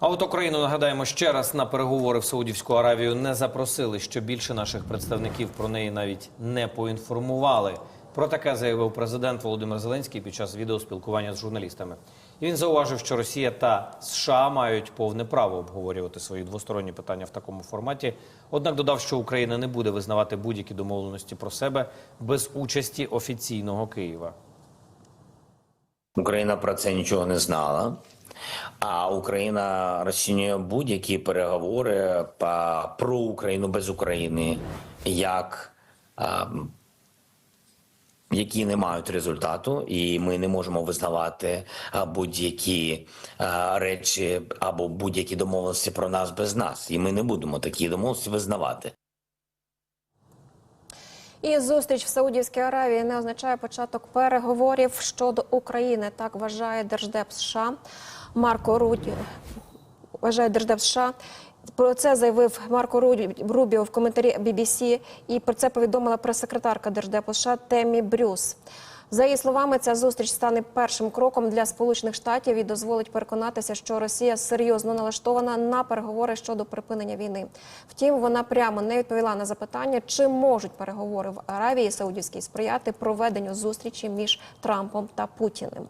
А от Україну нагадаємо ще раз на переговори в Саудівську Аравію не запросили. Що більше наших представників про неї навіть не поінформували. Про таке заявив президент Володимир Зеленський під час відеоспілкування з журналістами. І він зауважив, що Росія та США мають повне право обговорювати свої двосторонні питання в такому форматі. Однак додав, що Україна не буде визнавати будь-які домовленості про себе без участі офіційного Києва. Україна про це нічого не знала. А Україна розцінює будь-які переговори про Україну без України як які не мають результату, і ми не можемо визнавати будь-які речі або будь-які домовленості про нас без нас. І ми не будемо такі домовленості визнавати. І зустріч в Саудівській Аравії не означає початок переговорів щодо України. Так вважає держдеп США Марко Руді. Вважає держдеп США. Про це заявив Марко Рубіо в коментарі BBC, і про це повідомила прес-секретарка держдепу США Темі Брюс. За її словами, ця зустріч стане першим кроком для Сполучених Штатів і дозволить переконатися, що Росія серйозно налаштована на переговори щодо припинення війни. Втім, вона прямо не відповіла на запитання, чи можуть переговори в Аравії Саудівській сприяти проведенню зустрічі між Трампом та Путіним.